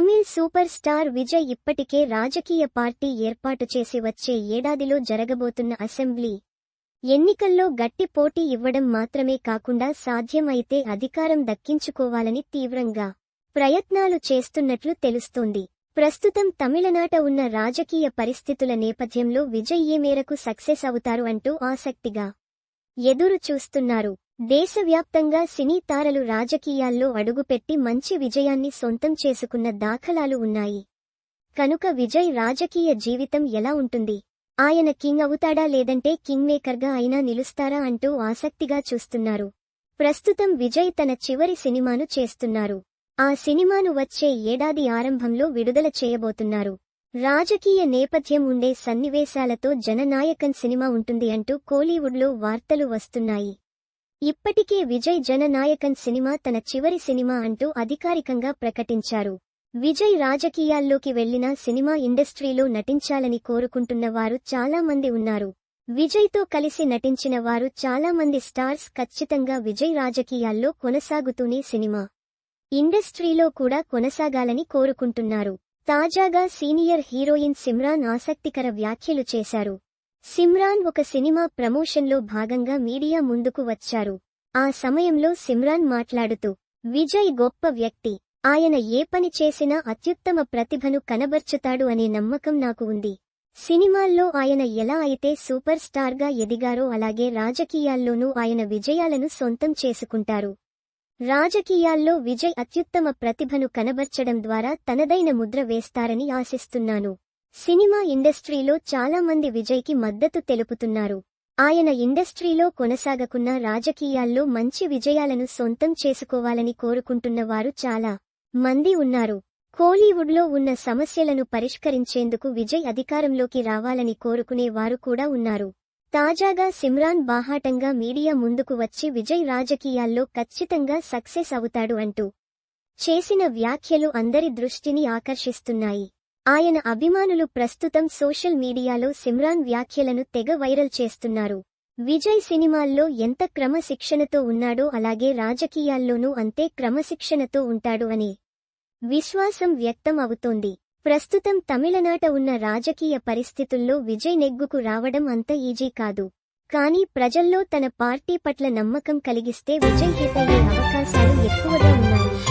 Tamil super star Vijay ఇప్పటికే రాజకీయ party ఏర్పాటు చేసి వచ్చే ఏడాదిలో జరగబోతున్న అసెంబ్లీ ఎన్నికల్లో గట్టి పోటీ ఇవ్వడం మాత్రమే కాకుండా సాధ్యం అయితే అధికారం దక్కించుకోవాలని తీవ్రంగా ప్రయత్నాలు చేస్తున్నట్లు తెలుస్తోంది. ప్రస్తుతం తమిళనాట ఉన్న రాజకీయ పరిస్థితుల నేపథ్యంలో విజయ్ ఏ మేరకు సక్సెస్ అవుతారు అంటూ ఆసక్తిగా ఎదురు చూస్తున్నారు దేశవ్యాప్తంగా సినీ తారలు రాజకీయాల్లో అడుగుపెట్టి మంచి విజయాన్ని సొంతం చేసుకున్న దాఖలాలు ఉన్నాయి. కనుక విజయ్ రాజకీయ జీవితం ఎలా ఉంటుంది? ఆయన కింగ్ అవుతాడా లేదంటే కింగ్ మేకర్గా అయినా నిలుస్తారా అంటూ ఆసక్తిగా చూస్తున్నారు. ప్రస్తుతం విజయ్ తన చివరి సినిమాను చేస్తున్నారు. ఆ సినిమాను వచ్చే ఏడాది ఆరంభంలో విడుదల చేయబోతున్నారు. రాజకీయ నేపథ్యం ఉండే సన్నివేశాలతో జననాయకన్ సినిమా ఉంటుంది అంటూ కోలీవుడ్లో వార్తలు వస్తున్నాయి. ఇప్పటికే విజయ్ జననాయకన్ సినిమా తన చివరి సినిమా అంటూ అధికారికంగా ప్రకటించారు. విజయ్ రాజకీయాల్లోకి వెళ్ళిన సినిమా ఇండస్ట్రీలో నటించాలని కోరుకుంటున్న వారు చాలా మంది ఉన్నారు. విజయ్తో కలిసి నటించిన వారు చాలా మంది స్టార్స్ ఖచ్చితంగా విజయ్ రాజకీయాల్లో కొనసాగుతూనే సినిమా ఇండస్ట్రీలో కూడా కొనసాగాలని కోరుకుంటున్నారు. తాజాగా సీనియర్ హీరోయిన్ సిమ్రాన్ ఆసక్తికర వ్యాఖ్యలు చేశారు. సిమ్రాన్ ఒక సినిమా ప్రమోషన్లో భాగంగా మీడియా ముందుకు వచ్చారు. ఆ సమయంలో సిమ్రాన్ మాట్లాడుతూ విజయ్ గొప్ప వ్యక్తి. ఆయన ఏ పని చేసినా అత్యుత్తమ ప్రతిభను కనబర్చుతాడు అనే నమ్మకం నాకు ఉంది. సినిమాల్లో ఆయన ఎలా అయితే సూపర్ స్టార్గా ఎదిగారో అలాగే రాజకీయాల్లోనూ ఆయన విజయాలను సొంతం చేసుకుంటారు. రాజకీయాల్లో విజయ్ అత్యుత్తమ ప్రతిభను కనబర్చడం ద్వారా తనదైన ముద్ర వేస్తారని ఆశిస్తున్నాను. సినిమా ఇండస్ట్రీలో చాలా మంది విజయ్కి మద్దతు తెలుపుతున్నారు. ఆయన ఇండస్ట్రీలో కొనసాగకున్న రాజకీయాల్లో మంచి విజయాలను సొంతం చేసుకోవాలని కోరుకుంటున్న వారు చాలా మంది ఉన్నారు. కోలీవుడ్లో ఉన్న సమస్యలను పరిష్కరించేందుకు విజయ్ అధికారంలోకి రావాలని కోరుకునే వారు కూడా ఉన్నారు. తాజాగా సిమ్రాన్ బాహాటంగా మీడియా ముందుకు వచ్చి విజయ్ రాజకీయాల్లో ఖచ్చితంగా సక్సెస్ అవుతాడు అంటూ చేసిన వ్యాఖ్యలు అందరి దృష్టిని ఆకర్షిస్తున్నాయి. ఆయన అభిమానులు ప్రస్తుతం సోషల్ మీడియాలో సిమ్రాన్ వ్యాఖ్యలను తెగ వైరల్ చేస్తున్నారు. విజయ్ సినిమాల్లో ఎంత క్రమశిక్షణతో ఉన్నాడో అలాగే రాజకీయాల్లోనూ అంతే క్రమశిక్షణతో ఉంటాడు అని విశ్వాసం వ్యక్తం అవుతోంది. ప్రస్తుతం తమిళనాట ఉన్న రాజకీయ పరిస్థితుల్లో విజయ్ నెగ్గుకు రావడం అంత ఈజీ కాదు. కానీ ప్రజల్లో తన పార్టీ పట్ల నమ్మకం కలిగిస్తే విజయ్ హిట్ అయ్యే అవకాశాలు ఎక్కువగా ఉన్నాయి.